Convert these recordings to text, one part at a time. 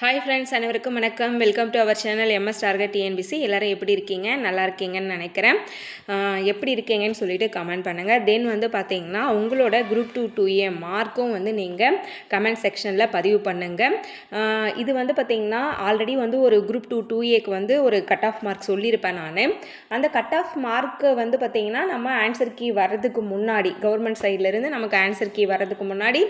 Hi friends அனைவருக்கும் வணக்கம். Welcome to our channel MS target TNPSC எல்லோரும் எப்படி இருக்கீங்க? நல்லா இருக்கீங்கன்னு நினைக்கிறேன். எப்படி இருக்கீங்கன்னு சொல்லிட்டு கமெண்ட் பண்ணுங்கள் தென் வந்து பார்த்தீங்கன்னா உங்களோட குரூப் டூ டூ ஏ மார்க்கும் வந்து நீங்கள் கமெண்ட் செக்ஷனில் பதிவு பண்ணுங்கள் இது வந்து பார்த்தீங்கன்னா ஆல்ரெடி வந்து ஒரு குரூப் டூ டூ ஏக்கு வந்து ஒரு கட் ஆஃப் மார்க் சொல்லியிருப்பேன் நான். அந்த கட் ஆஃப் மார்க்கு வந்து பார்த்தீங்கன்னா நம்ம ஆன்சர் கீ வர்றதுக்கு முன்னாடி கவர்மெண்ட் சைட்லேருந்து நமக்கு ஆன்சர் கீ வர்றதுக்கு முன்னாடி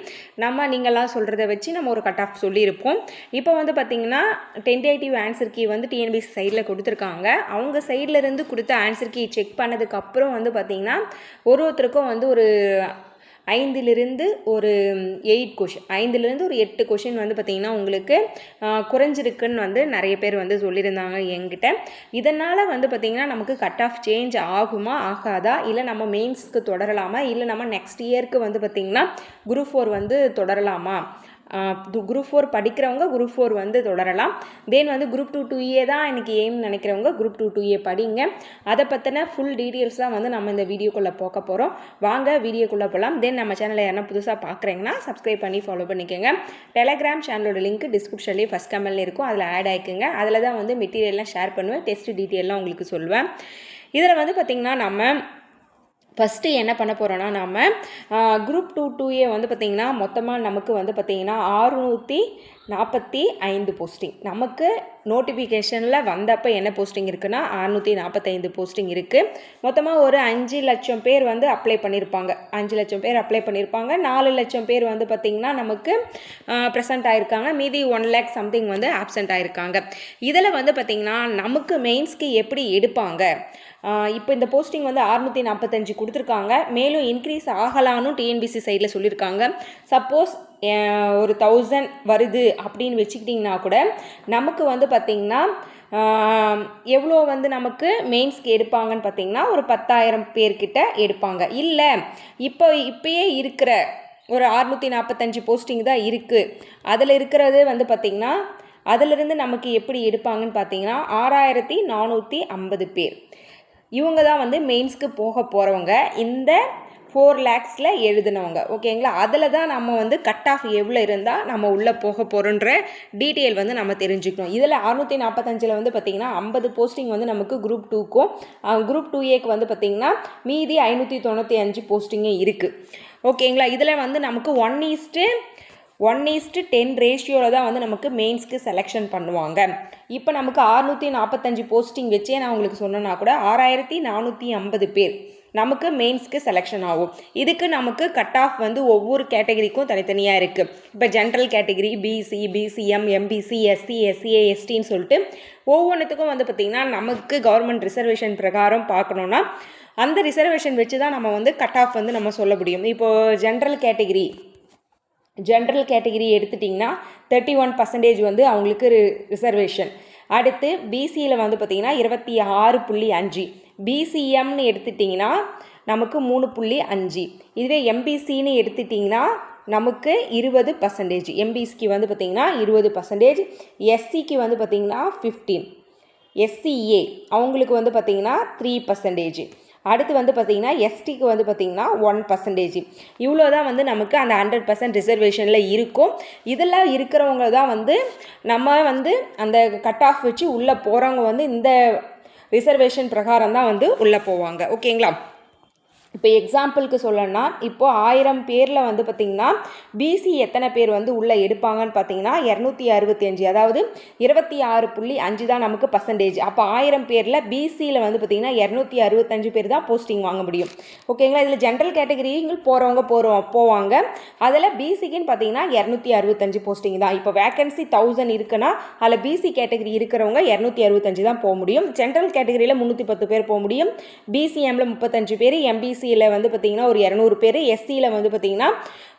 நம்ம நீங்களாம் சொல்கிறத வச்சு நம்ம ஒரு கட் ஆஃப் சொல்லியிருப்போம். இப்போ வந்து பார்த்தீங்கன்னா டென்டேட்டிவ் ஆன்சர் கீ வந்து டிஎன்பிசி சைடில் கொடுத்துருக்காங்க. அவங்க சைடில் இருந்து கொடுத்த ஆன்சர் கீ செக் பண்ணதுக்கப்புறம் வந்து பார்த்தீங்கன்னா ஒரு ஒருத்தருக்கும் வந்து ஒரு ஐந்திலிருந்து ஒரு எயிட் கொஷின் ஐந்துலேருந்து ஒரு எட்டு கொஷின் வந்து பார்த்திங்கன்னா உங்களுக்கு குறைஞ்சிருக்குன்னு வந்து நிறைய பேர் வந்து சொல்லியிருந்தாங்க என்கிட்ட. இதனால் வந்து பார்த்திங்கன்னா நமக்கு கட் ஆஃப் சேஞ்ச் ஆகுமா ஆகாதா? இல்லை நம்ம மெயின்ஸ்க்கு தொடரலாமா? இல்லை நம்ம நெக்ஸ்ட் இயர்க்கு வந்து பார்த்திங்கன்னா குரூப் ஃபோர் வந்து தொடரலாமா? குரூப் ஃபோர் படிக்கிறவங்க குரூப் ஃபோர் வந்து தொடரலாம். தென் வந்து குரூப் டூ டூ ஏ தான் எனக்கு எய்ம் நினைக்கிறவங்க குரூப் டூ டூ ஏ படிங்க. அதை பற்றின ஃபுல் டீட்டெயில்ஸ் தான் வந்து நம்ம இந்த வீடியோக்குள்ளே போக போகிறோம் வாங்க வீடியோக்குள்ளே போகலாம் தென் நம்ம சேனலை யாரா புதுசாக பார்க்குறீங்கன்னா சப்ஸ்கிரைப் பண்ணி ஃபாலோ பண்ணிக்கோங்க. டெலகிராம் சேனலோட லிங்க் டிஸ்கிரிப்ஷன்லேயே ஃபஸ்ட் கமெண்ட்ல இருக்கும். அதில் ஆட் ஆகிக்குங்க அதில் தான் வந்து மெட்டீரியல்லாம் ஷேர் பண்ணுவேன். டெஸ்ட் டீட்டெயிலெலாம் உங்களுக்கு சொல்லுவேன். இதில் வந்து பார்த்திங்கன்னா நம்ம ஃபஸ்ட்டு என்ன பண்ண போகிறோன்னா நம்ம குரூப் டூ டூ ஏ வந்து பார்த்திங்கன்னா மொத்தமாக நமக்கு வந்து பார்த்திங்கன்னா ஆறுநூற்றி நாற்பத்தி ஐந்து போஸ்டிங் நமக்கு நோட்டிஃபிகேஷனில் வந்தப்போ என்ன போஸ்டிங் இருக்குன்னா அறுநூற்றி நாற்பத்தைந்து போஸ்டிங் இருக்குது மொத்தமாக ஒரு அஞ்சு லட்சம் பேர் வந்து அப்ளை பண்ணியிருப்பாங்க அஞ்சு லட்சம் பேர் அப்ளை பண்ணியிருப்பாங்க நாலு லட்சம் பேர் வந்து பார்த்திங்கன்னா நமக்கு ப்ரெசென்ட் ஆகிருக்காங்க மீதி ஒன் லேக் சம்திங் வந்து ஆப்சென்ட் ஆகிருக்காங்க இதில் வந்து பார்த்திங்கன்னா நமக்கு மெயின்ஸ்க்கு எப்படி எடுப்பாங்க? இப்போ இந்த போஸ்டிங் வந்து அறுநூற்றி நாற்பத்தஞ்சு கொடுத்துருக்காங்க. மேலும் இன்க்ரீஸ் ஆகலான்னு டிஎன்பிசி சைடில் சொல்லியிருக்காங்க சப்போஸ் ஒரு தௌசண்ட் வருது அப்படின்னு வச்சுக்கிட்டிங்கன்னா கூட நமக்கு வந்து பார்த்திங்கன்னா எவ்வளோ வந்து நமக்கு மெயின்ஸ்க்கு எடுப்பாங்கன்னு பார்த்தீங்கன்னா ஒரு பத்தாயிரம் பேர்கிட்ட எடுப்பாங்க. இல்லை இப்போ இப்பயே இருக்கிற ஒரு அறுநூற்றி நாற்பத்தஞ்சு போஸ்டிங் தான் இருக்குது அதில் இருக்கிறது வந்து பார்த்திங்கன்னா அதிலிருந்து நமக்கு எப்படி எடுப்பாங்கன்னு பார்த்தீங்கன்னா ஆறாயிரத்தி நானூற்றி ஐம்பது பேர். இவங்க தான் வந்து மெயின்ஸ்க்கு போக போகிறவங்க இந்த ஃபோர் லேக்ஸில் எழுதினவங்க. ஓகேங்களா? அதில் தான் நம்ம வந்து கட் ஆஃப் எவ்வளோ இருந்தால் நம்ம உள்ளே போக போகிறோன்ற டீட்டெயில் வந்து நம்ம தெரிஞ்சுக்கணும். இதில் அறுநூற்றி நாற்பத்தஞ்சில் வந்து பார்த்திங்கன்னா ஐம்பது போஸ்டிங் வந்து நமக்கு குரூப் டூக்கும் குரூப் டூ ஏக்கு வந்து பார்த்திங்கன்னா மீதி ஐநூற்றி தொண்ணூற்றி அஞ்சு போஸ்டிங்கும் இருக்குது ஓகேங்களா? இதில் வந்து நமக்கு one is to one is to ten ரேஷியோவில் தான் வந்து நமக்கு மெயின்ஸ்க்கு செலெக்ஷன் பண்ணுவாங்க. இப்போ நமக்கு ஆறுநூற்றி நாற்பத்தஞ்சு போஸ்டிங் வச்சே நான் உங்களுக்கு சொன்னேன்னா கூட ஆறாயிரத்தி நானூற்றி ஐம்பது பேர் நமக்கு மெயின்ஸ்க்கு செலெக்ஷன் ஆகும். இதுக்கு நமக்கு கட் ஆஃப் வந்து ஒவ்வொரு கேட்டகரிக்கும் தனித்தனியாக இருக்குது இப்போ general category BC BCM MBC SC SCA எஸ்டின்னு சொல்லிட்டு ஒவ்வொன்றுத்துக்கும் வந்து பார்த்திங்கன்னா நமக்கு கவர்மெண்ட் ரிசர்வேஷன் பிரகாரம் பார்க்கணுன்னா அந்த ரிசர்வேஷன் வச்சு தான் நம்ம வந்து கட் ஆஃப் வந்து நம்ம சொல்ல முடியும். இப்போது ஜென்ரல் கேட்டகிரி ஜென்ரல் கேட்டகிரி எடுத்துட்டிங்கன்னா தேர்ட்டி ஒன் பர்சன்டேஜ் வந்து அவங்களுக்கு ரிசர்வேஷன் அடுத்து பிசியில் வந்து பார்த்திங்கன்னா இருபத்தி ஆறு புள்ளி அஞ்சு. பிசிஎம்னு எடுத்துட்டிங்கன்னா நமக்கு மூணு புள்ளி அஞ்சு. இதுவே எம்பிசின்னு எடுத்துட்டிங்கன்னா நமக்கு இருபது பர்சன்டேஜ் எம்பிசிக்கு வந்து பார்த்திங்கன்னா இருபது பர்சன்டேஜ் எஸ்சிக்கு வந்து பார்த்திங்கன்னா ஃபிஃப்டீன் எஸ்சிஏ அவங்களுக்கு வந்து பார்த்திங்கன்னா த்ரீ பர்சன்டேஜ் அடுத்து வந்து பார்த்திங்கன்னா எஸ்டிக்கு வந்து பார்த்திங்கன்னா ஒன் பர்சன்டேஜ் இவ்வளோ தான் வந்து நமக்கு அந்த ஹண்ட்ரட் பர்சன்ட் ரிசர்வேஷனில் இருக்கும். இதெல்லாம் இருக்கிறவங்க தான் வந்து நம்ம வந்து அந்த கட் ஆஃப் வச்சு உள்ளே போகிறவங்க வந்து இந்த ரிசர்வேஷன் பிரகாரம் தான் வந்து உள்ளே போவாங்க. ஓகேங்களா இப்போ எக்ஸாம்பிளுக்கு சொல்லணும்னா இப்போது ஆயிரம் பேரில் வந்து பார்த்திங்கன்னா பிசி எத்தனை பேர் வந்து உள்ளே எடுப்பாங்கன்னு பார்த்தீங்கன்னா இரநூத்தி அறுபத்தி அஞ்சு. அதாவது இருபத்தி ஆறு புள்ளி அஞ்சு தான் நமக்கு பர்சன்டேஜ் அப்போ ஆயிரம் பேரில் பிசியில் வந்து பார்த்திங்கன்னா இரநூத்தி அறுபத்தஞ்சு பேர் தான் போஸ்டிங் வாங்க முடியும். ஓகேங்களா இதில் ஜென்ரல் கேட்டகரிங்கள் போகிறவங்க போகிறோம் போவாங்க. அதில் பிசிக்குன்னு பார்த்தீங்கன்னா இரநூத்தி அறுபத்தஞ்சு போஸ்டிங் தான். இப்போ வேக்கன்சி தௌசண்ட் இருக்குன்னா அதில் பிசி கேட்டகரி இருக்கிறவங்க இரநூத்தி அறுபத்தஞ்சு தான் போக முடியும். ஜென்ரல் கேட்டகரியில் முந்நூற்றி பத்து பேர் போக முடியும். பிசிஎம்மில் முப்பத்தஞ்சு பேர் எம்பிசி பிசியில் வந்து பார்த்திங்கன்னா ஒரு இரநூறு பேர் எஸ்சியில் வந்து பார்த்திங்கன்னா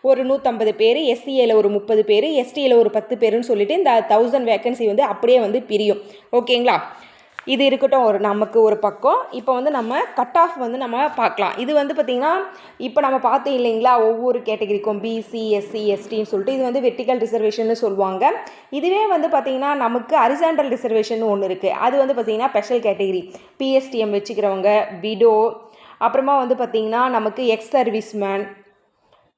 ஒரு நூற்றம்பது பேர் எஸ்சிஏல ஒரு முப்பது பேர் எஸ்டியில் ஒரு பத்து பேருன்னு சொல்லிட்டு இந்த தௌசண்ட் வேக்கன்சி வந்து அப்படியே வந்து பிரியும். ஓகேங்களா? இது இருக்கட்டும் ஒரு நமக்கு ஒரு பக்கம். இப்போ வந்து நம்ம கட் ஆஃப் வந்து நம்ம பார்க்கலாம். இது வந்து பார்த்திங்கன்னா இப்போ நம்ம பார்த்தோம் இல்லைங்களா ஒவ்வொரு கேட்டகரிக்கும் பிசி எஸ்சி எஸ்டின்னு e, சொல்லிட்டு இது வந்து வெர்டிக்கல் ரிசர்வேஷன் சொல்லுவாங்க. இதுவே வந்து பார்த்திங்கன்னா நமக்கு அரிசாண்டல் ரிசர்வேஷன் ஒன்று இருக்குது அது வந்து பார்த்திங்கன்னா ஸ்பெஷல் கேட்டகரி பிஎஸ்டிஎம் வச்சுக்கிறவங்க விடோ அப்புறமா வந்து பார்த்திங்கன்னா நமக்கு எக்ஸ் சர்வீஸ் மேன்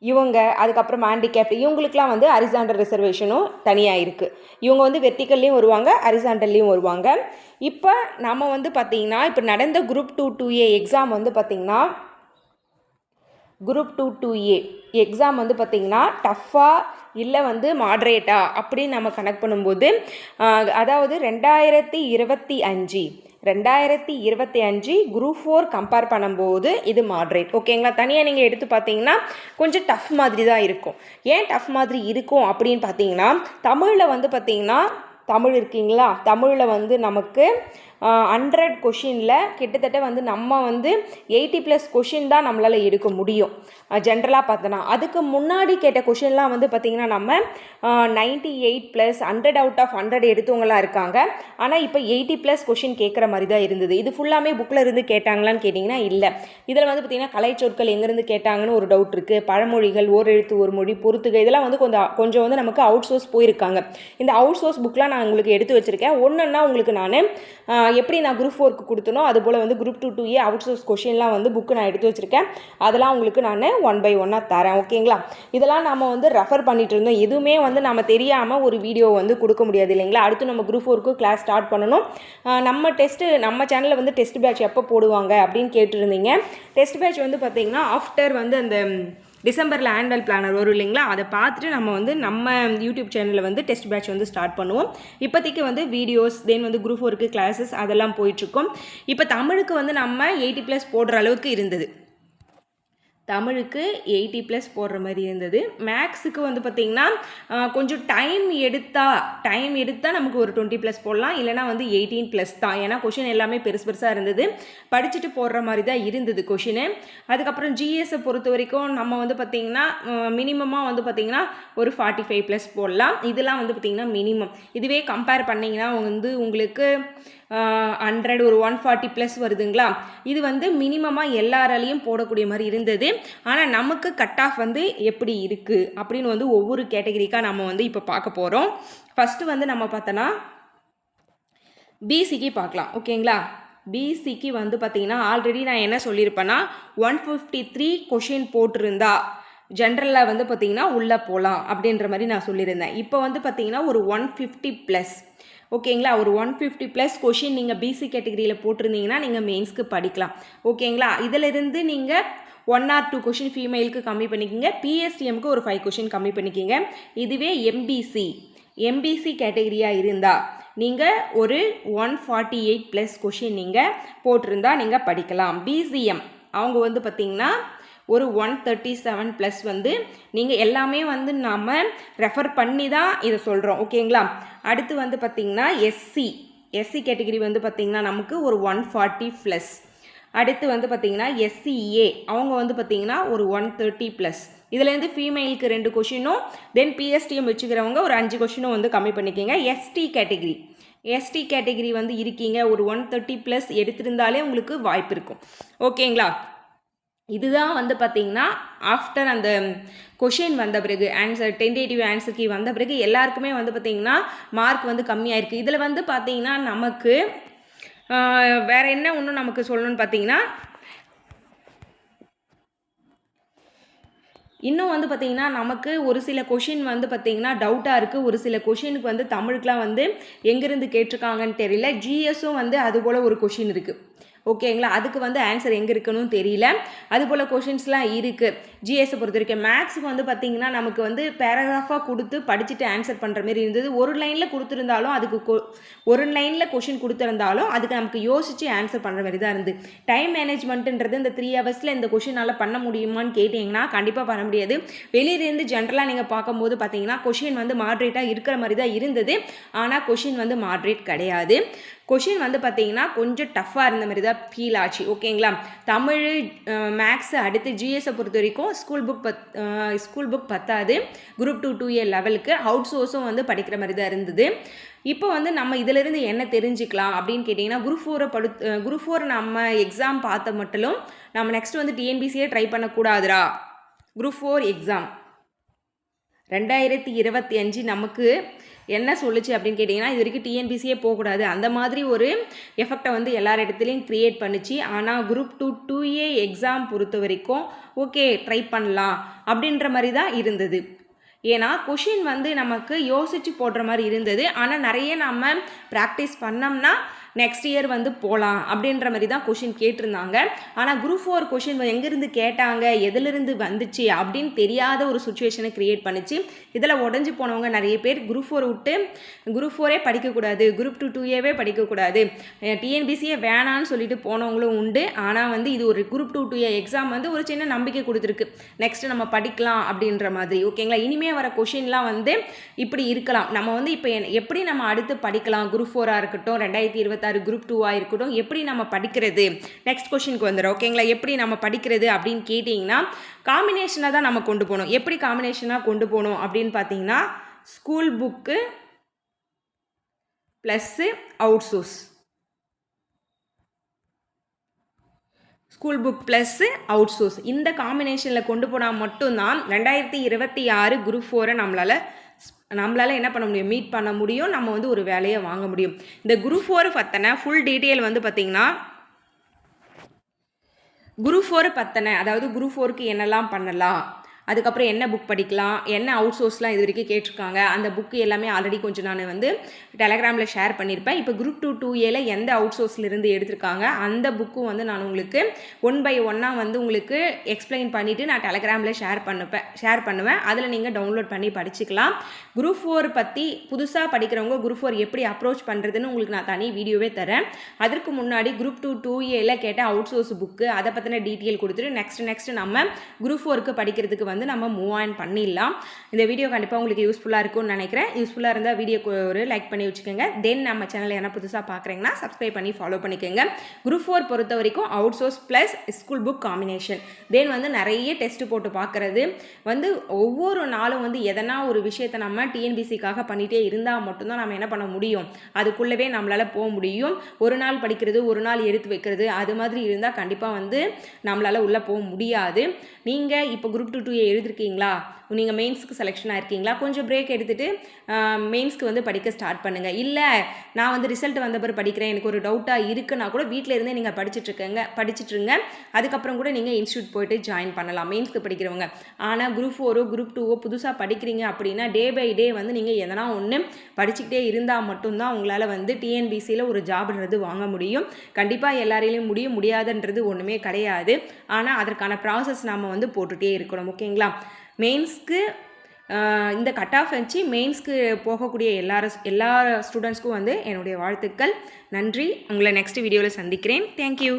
இவங்க அதுக்கப்புறம் ஹேண்டிகேப்ட் இவங்களுக்குலாம் வந்து அரிசாண்டல் ரிசர்வேஷனும் தனியாக இருக்குது இவங்க வந்து வெர்டிக்கல்லையும் வருவாங்க அரிசாண்டல்லையும் வருவாங்க. இப்போ நம்ம வந்து பார்த்திங்கன்னா இப்போ நடந்த group two two A exam வந்து பார்த்திங்கன்னா group two two A exam வந்து பார்த்திங்கன்னா டஃப்பாக இல்லை வந்து மாட்ரேட்டா அப்படின்னு நம்ம கனெக்ட் பண்ணும்போது அதாவது ரெண்டாயிரத்தி இருபத்தி அஞ்சு ரெண்டாயிரத்தி இருபத்தி அஞ்சு குரூப் ஃபோர் கம்பேர் பண்ணும்போது இது மாட்ரேட் ஓகேங்களா தனியாக நீங்கள் எடுத்து பார்த்தீங்கன்னா கொஞ்சம் டஃப் மாதிரி தான் இருக்கும். ஏன் டஃப் மாதிரி இருக்கும் அப்படின்னு பார்த்தீங்கன்னா தமிழில் வந்து பார்த்தீங்கன்னா தமிழ் இருக்கீங்களா? தமிழில் வந்து நமக்கு ஹண்ட்ரட் கொஷினில் கிட்டத்தட்ட வந்து நம்ம வந்து எயிட்டி ப்ளஸ் கொஷின் தான் நம்மளால் எடுக்க முடியும். ஜென்ரலாக பார்த்தோன்னா அதுக்கு முன்னாடி கேட்ட கொஷின்லாம் வந்து பார்த்திங்கன்னா நம்ம ninety eight plus hundred out of hundred எடுத்தவங்களாம் இருக்காங்க. ஆனால் இப்போ எயிட்டி ப்ளஸ் கொஷின் கேட்குற மாதிரி தான் இருந்தது. இது ஃபுல்லாமே புக்கில் இருந்து கேட்டாங்களான்னு கேட்டிங்கன்னா இல்லை. இதில் வந்து பார்த்திங்கன்னா கலைச்சொற்கள் எங்கேருந்து கேட்டாங்கன்னு ஒரு டவுட் இருக்குது பழமொழிகள் ஓர் எழுத்து ஒரு மொழி பொறுத்துக இதெல்லாம் வந்து கொஞ்சம் கொஞ்சம் வந்து நமக்கு அவுட் சோர்ஸ் போயிருக்காங்க. இந்த அவுட் சோர்ஸ் புக்லாம் நான் உங்களுக்கு எடுத்து வச்சுருக்கேன். ஒன்றுன்னா உங்களுக்கு நான் எப்படி நான் குரூப் ஃபோருக்கு கொடுத்தனோ அதுபோல் வந்து group two two A out source கொஷின்லாம் வந்து புக்கு நான் எடுத்து வச்சுருக்கேன். அதெல்லாம் உங்களுக்கு நான் ஒன் பை ஒன்னாக தரேன் ஓகேங்களா இதெல்லாம் நம்ம வந்து ரெஃபர் பண்ணிட்டு இருந்தோம். எதுவுமே வந்து நம்ம தெரியாமல் ஒரு வீடியோ வந்து கொடுக்க முடியாது இல்லைங்களா? அடுத்து நம்ம குரூப் ஃபோருக்கு கிளாஸ் ஸ்டார்ட் பண்ணணும். நம்ம டெஸ்ட்டு நம்ம சேனலில் வந்து டெஸ்ட் பேட்ச் எப்போ போடுவாங்க அப்படின்னு கேட்டிருந்தீங்க. டெஸ்ட் பேட்ச் வந்து பார்த்தீங்கன்னா ஆஃப்டர் வந்து அந்த டிசம்பரில் ஆனுவல் பிளானர் வரும் இல்லைங்களா? அதை பார்த்துட்டு நம்ம வந்து நம்ம யூடியூப் சேனலில் வந்து டெஸ்ட் பேட்ச் வந்து ஸ்டார்ட் பண்ணுவோம். இப்போதைக்கு வந்து வீடியோஸ் தென் வந்து குரூப் ஒர்க்கு கிளாஸஸ் அதெல்லாம் போயிட்டுருக்கோம். இப்போ தமிழுக்கு வந்து நம்ம எயிட்டி ப்ளஸ் போடுற அளவுக்கு இருந்தது. தமிழுக்கு எயிட்டி ப்ளஸ் போடுற மாதிரி இருந்தது. மேக்ஸுக்கு வந்து பார்த்திங்கன்னா கொஞ்சம் டைம் எடுத்தால் டைம் எடுத்தால் நமக்கு ஒரு டுவெண்ட்டி ப்ளஸ் போடலாம். இல்லைனா வந்து எயிட்டீன் ப்ளஸ் தான். ஏன்னா கொஷின் எல்லாமே பெருசு பெருசாக இருந்தது. படிச்சுட்டு போடுற மாதிரி தான் இருந்தது கொஷினு அதுக்கப்புறம் ஜிஎஸை பொறுத்த வரைக்கும் நம்ம வந்து பார்த்திங்கன்னா மினிமமாக வந்து பார்த்திங்கன்னா ஒரு ஃபார்ட்டி ஃபைவ் ப்ளஸ் போடலாம். இதெல்லாம் வந்து பார்த்திங்கன்னா மினிமம் இதுவே கம்பேர் பண்ணிங்கன்னா வந்து உங்களுக்கு ஹண்ட்ரட் ஒரு ஒன் ஃபார்ட்டி ப்ளஸ் வருதுங்களா? இது வந்து மினிமமாக எல்லாராலையும் போடக்கூடிய மாதிரி இருந்தது. ஆனால் நமக்கு கட் ஆஃப் வந்து எப்படி இருக்குது அப்படின்னு வந்து ஒவ்வொரு கேட்டகரிக்காக நம்ம வந்து இப்போ பார்க்க போகிறோம் ஃபஸ்ட்டு வந்து நம்ம பார்த்தோன்னா பிசிக்கு பார்க்கலாம். ஓகேங்களா பிசிக்கு வந்து பார்த்தீங்கன்னா ஆல்ரெடி நான் என்ன சொல்லியிருப்பேன்னா ஒன் ஃபிஃப்டி த்ரீ கொஷின் போட்டிருந்தா ஜென்ரலில் வந்து பார்த்தீங்கன்னா உள்ளே போகலாம் அப்படின்ற மாதிரி நான் சொல்லியிருந்தேன். இப்போ வந்து பார்த்தீங்கன்னா ஒரு ஒன் ஃபிஃப்டி ப்ளஸ் ஓகேங்களா? ஒரு ஒன் ஃபிஃப்டி ப்ளஸ் கொஷின் நீங்கள் பிசி கேட்டகரியில் போட்டிருந்தீங்கன்னா நீங்கள் மெயின்ஸ்க்கு படிக்கலாம். ஓகேங்களா? இதிலிருந்து நீங்கள் ஒன் ஆர் டூ கொஷின் ஃபீமேலுக்கு கம்மி பண்ணிக்கிங்க. பிஎஸ்டிஎம்க்கு ஒரு ஃபைவ் கொஷின் கம்மி பண்ணிக்கிங்க. இதுவே எம்பிசி எம்பிசி கேட்டகரியாக இருந்தால் நீங்கள் ஒரு one forty eight plus question நீங்கள் போட்டிருந்தா நீங்கள் படிக்கலாம். பிசிஎம் அவங்க வந்து பார்த்திங்கன்னா ஒரு ஒன் தேர்ட்டி செவன் ப்ளஸ் வந்து நீங்கள் எல்லாமே வந்து நாம் ரெஃபர் பண்ணி தான் இதை சொல்கிறோம் ஓகேங்களா அடுத்து வந்து பார்த்திங்கன்னா எஸ்சி எஸ்சி கேட்டகிரி வந்து பார்த்திங்கன்னா நமக்கு ஒரு ஒன் ஃபார்ட்டி ப்ளஸ் அடுத்து வந்து பார்த்திங்கன்னா எஸ்சிஏ அவங்க வந்து பார்த்திங்கன்னா ஒரு ஒன் தேர்ட்டி ப்ளஸ் இதுலேருந்து ஃபீமேலுக்கு ரெண்டு கொஷினும் தென் பிஎஸ்டிஎம் வச்சுக்கிறவங்க ஒரு அஞ்சு கொஷினும் வந்து கம்மி பண்ணிக்கோங்க. எஸ்டி கேட்டகிரி எஸ்டி கேட்டகிரி வந்து இருக்கீங்க ஒரு ஒன் தேர்ட்டி ப்ளஸ் எடுத்திருந்தாலே உங்களுக்கு வாய்ப்பு இருக்கும். ஓகேங்களா இதுதான் வந்து பார்த்தீங்கன்னா ஆஃப்டர் அந்த கொஷின் வந்த பிறகு ஆன்சர் டென்டேட்டிவ் ஆன்சர் கீ வந்த பிறகு எல்லாருக்குமே வந்து பார்த்திங்கன்னா மார்க் வந்து கம்மியாக இருக்குது இதில் வந்து பார்த்திங்கன்னா நமக்கு வேறு என்ன ஒன்று நமக்கு சொல்லணும்னு பார்த்தீங்கன்னா இன்னும் வந்து பார்த்திங்கன்னா நமக்கு ஒரு சில கொஷின் வந்து பார்த்திங்கன்னா டவுட்டாக இருக்குது ஒரு சில கொஷினுக்கு வந்து தமிழுக்குலாம் வந்து எங்கேருந்து கேட்டிருக்காங்கன்னு தெரியல. ஜிஎஸும் வந்து அதுபோல் ஒரு கொஷின் இருக்குது ஓகேங்களா? அதுக்கு வந்து ஆன்சர் எங்கே இருக்கணும் தெரியல. அதுபோல் கொஷின்ஸ்லாம் இருக்குது ஜிஎஸை பொறுத்த வரைக்கும் மேக்ஸுக்கு வந்து பார்த்திங்கன்னா நமக்கு வந்து பேராகிராஃபாக கொடுத்து படிச்சுட்டு ஆன்சர் பண்ணுற மாதிரி இருந்தது. ஒரு லைனில் கொடுத்துருந்தாலும் அதுக்கு கொ- ஒரு லைனில் கொஷின் கொடுத்துருந்தாலும் அதுக்கு நமக்கு யோசித்து ஆன்சர் பண்ணுற மாதிரி தான் இருந்து டைம் மேனேஜ்மெண்ட்டுன்றது இந்த த்ரீ ஹவர்ஸில் இந்த கொஷினால் பண்ண முடியுமான்னு கேட்டிங்கன்னா கண்டிப்பாக பண்ண முடியாது. வெளியிலேருந்து ஜென்ரலாக நீங்கள் பார்க்கும்போது பார்த்தீங்கன்னா கொஷின் வந்து மாட்ரேட்டாக இருக்கிற மாதிரி தான் இருந்தது. ஆனால் கொஷின் வந்து மாட்ரேட் கிடையாது. கொஷின் வந்து பார்த்தீங்கன்னா கொஞ்சம் டஃப்பாக இருந்த மாதிரி தான் ஃபீல் ஆச்சு ஓகேங்களா தமிழ் மேக்ஸ் அடுத்து ஜிஎஸை பொறுத்த வரைக்கும் ஸ்கூல் புக் பத் ஸ்கூல் புக் பத்தாது. குரூப் டூ டூ ஏ லெவலுக்கு அவுட் சோர்ஸும் வந்து படிக்கிற மாதிரி தான் இருந்தது. இப்போ வந்து நம்ம இதிலிருந்து என்ன தெரிஞ்சுக்கலாம் அப்படின்னு கேட்டிங்கன்னா குரூப் ஃபோரை படு குரூப் ஃபோர் நம்ம எக்ஸாம் பார்த்த மட்டும் நம்ம நெக்ஸ்ட் வந்து டிஎன்பிசியே ட்ரை பண்ணக்கூடாதுரா குரூப் ஃபோர் எக்ஸாம் ரெண்டாயிரத்தி இருபத்தி அஞ்சு நமக்கு என்ன சொல்லுச்சு அப்படின்னு கேட்டிங்கன்னா இது வரைக்கும் டிஎன்பிசியே போகக்கூடாது. அந்த மாதிரி ஒரு எஃபெக்டை வந்து எல்லார் இடத்துலையும் க்ரியேட் பண்ணுச்சு. ஆனால் group two two A exam பொறுத்த வரைக்கும் ஓகே ட்ரை பண்ணலாம் அப்படின்ற மாதிரி தான் இருந்தது. ஏன்னா கொஷின் வந்து நமக்கு யோசித்து போடுற மாதிரி இருந்தது. ஆனால் நிறைய நம்ம ப்ராக்டிஸ் பண்ணோம்னா நெக்ஸ்ட் இயர் வந்து போகலாம் அப்படின்ற மாதிரி தான் கொஷின் கேட்டிருந்தாங்க. ஆனால் குரூப் ஃபோர் கொஷின் எங்கேருந்து கேட்டாங்க எதிலிருந்து வந்துச்சு அப்படின்னு தெரியாத ஒரு சுச்சுவேஷனை க்ரியேட் பண்ணிச்சு. இதில் உடஞ்சி போனவங்க நிறைய பேர் குரூப் ஃபோர் விட்டு குரூப் ஃபோரே படிக்கக்கூடாது குரூப் டூ டூயேவே படிக்கக்கூடாது. டிஎன்பிசியே வேணான்னு சொல்லிட்டு போனவங்களும் உண்டு. ஆனால் வந்து இது ஒரு group two two A exam வந்து ஒரு சின்ன நம்பிக்கை கொடுத்துருக்கு. நெக்ஸ்ட் நம்ம படிக்கலாம் அப்படின்ற மாதிரி. ஓகேங்களா இனிமே வர கொஷின்லாம் வந்து இப்படி இருக்கலாம். நம்ம வந்து இப்போ எப்படி நம்ம அடுத்து படிக்கலாம்? குரூப் ஃபோராக இருக்கட்டும் ரெண்டாயிரத்தி இருபத்தி இருபத்தாறு குரூப் டூவாக இருக்கட்டும். எப்படி நம்ம படிக்கிறது? நெக்ஸ்ட் கொஷினுக்கு வந்துடும் ஓகேங்களா எப்படி நம்ம படிக்கிறது அப்படின்னு கேட்டிங்கன்னா காம்பினேஷனாக தான் நம்ம கொண்டு போகணும். எப்படி காம்பினேஷனாக கொண்டு போகணும் அப்படின்னு பார்த்தீங்கன்னா school book plus out source school book plus out source இந்த காம்பினேஷனில் கொண்டு போனால் மட்டும்தான் ரெண்டாயிரத்தி இருபத்தி ஆறு குரூப் ஃபோரை நம்மளால் நம்மளால் என்ன பண்ண முடியும்? மீட் பண்ண முடியும். நம்ம வந்து ஒரு வேலையை வாங்க முடியும். இந்த குரூப் ஃபோர் பற்றின ஃபுல் டீட்டெயில் வந்து பார்த்திங்கன்னா குரூப் ஃபோர் பற்றின அதாவது குரூப் ஃபோருக்கு என்னெல்லாம் பண்ணலாம்? அதுக்கப்புறம் என்ன புக் படிக்கலாம் என்ன அவுட் சோர்ஸ்லாம் இது வரைக்கும் கேட்டிருக்காங்க அந்த புக்கு எல்லாமே ஆல்ரெடி கொஞ்சம் நான் வந்து டெலகிராமில் ஷேர் பண்ணியிருப்பேன் இப்போ குரூப் டூ டூ ஏல எந்த அவுட் சோர்ஸ்லேருந்து எடுத்திருக்காங்க அந்த புக்கும் வந்து நான் உங்களுக்கு ஒன் பை ஒன்னாக வந்து உங்களுக்கு எக்ஸ்பிளைன் பண்ணிவிட்டு நான் டெலகிராமில் ஷேர் பண்ணுப்பேன் ஷேர் பண்ணுவேன். அதில் நீங்கள் டவுன்லோட் பண்ணி படிச்சுக்கலாம். குரூப் ஃபோர் பற்றி புதுசாக படிக்கிறவங்க குரூப் ஃபோர் எப்படி அப்ரோச் பண்ணுறதுன்னு உங்களுக்கு நான் தனி வீடியோவே தரேன். அதற்கு முன்னாடி குரூப் டூ டூ ஏல கேட்ட அவுட் சோர்ஸ் புக்கு அதை பற்றின டீட்டெயில் கொடுத்துட்டு நெக்ஸ்ட் நெக்ஸ்ட் நம்ம குரூப் ஃபோருக்கு படிக்கிறதுக்கு வந்து நம்ம மூவ் ஆன் பண்ணிடலாம். இந்த வீடியோ கண்டிப்பாக உங்களுக்கு யூஸ்ஃபுல்லாக இருக்கும்னு நினைக்கிறேன். யூஸ்ஃபுல்லாக இருந்தால் வீடியோக்கு ஒரு லைக் பண்ணி வச்சுக்கோங்க. தென் நம்ம சேனலில் என்ன புதுசாக பார்க்குறீங்கன்னா சப்ஸ்கிரைப் பண்ணி ஃபாலோ பண்ணிக்கோங்க. குரூப் ஃபோர் பொறுத்த வரைக்கும் out source plus school book combination then வந்து நிறைய டெஸ்ட் போட்டு பார்க்குறது வந்து ஒவ்வொரு நாளும் வந்து எதனா ஒரு விஷயத்தை நம்ம டிஎன்பிசிக்காக பண்ணிகிட்டே இருந்தால் மட்டும்தான் நம்ம என்ன பண்ண முடியும்? அதுக்குள்ளவே நம்மளால் போக முடியும். ஒரு நாள் படிக்கிறது ஒரு நாள் எடுத்து வைக்கிறது அது மாதிரி இருந்தால் கண்டிப்பாக வந்து நம்மளால் உள்ளே போக முடியாது. நீங்கள் இப்போ குரூப் டூ டூ எழுதிருக்கீங்களா? நீங்கள் மெயின்ஸ்க்கு செலெக்ஷன் ஆயிருக்கீங்களா? கொஞ்சம் பிரேக் எடுத்துகிட்டு மெயின்ஸ்க்கு வந்து படிக்க ஸ்டார்ட் பண்ணுங்கள் இல்லை நான் வந்து ரிசல்ட் வந்த பிறகு படிக்கிறேன். எனக்கு ஒரு டவுட்டாக இருக்குன்னா கூட வீட்டில் இருந்தே நீங்கள் படிச்சுட்ருக்கங்க படிச்சுட்ருங்க. அதுக்கப்புறம் கூட நீங்கள் இன்ஸ்டியூட் போயிட்டு ஜாயின் பண்ணலாம். மெயின்ஸ்க்கு படிக்கிறவங்க. ஆனால் குரூப் ஃபோரோ குரூப் டூவோ புதுசாக படிக்கிறீங்க அப்படின்னா டே பை டே வந்து நீங்கள் எதனா ஒன்று படிச்சுக்கிட்டே இருந்தால் மட்டும்தான் உங்களால் வந்து டிஎன்பிசியில் ஒரு ஜாப்ன்றது வாங்க முடியும். கண்டிப்பாக எல்லாரையிலையும் முடியும் முடியாதுன்றது ஒன்றுமே கிடையாது. ஆனால் அதற்கான ப்ராசஸ் நாம் வந்து போட்டுகிட்டே இருக்கணும். ஓகேங்களா மெயின்ஸ்க்கு இந்த கட் ஆஃப் வச்சு மெயின்ஸ்க்கு போகக்கூடிய எல்லாரும் எல்லா ஸ்டூடெண்ட்ஸ்க்கும் வந்து என்னுடைய வாழ்த்துக்கள். நன்றி. உங்களை நெக்ஸ்ட் வீடியோவில் சந்திக்கிறேன். தேங்க்யூ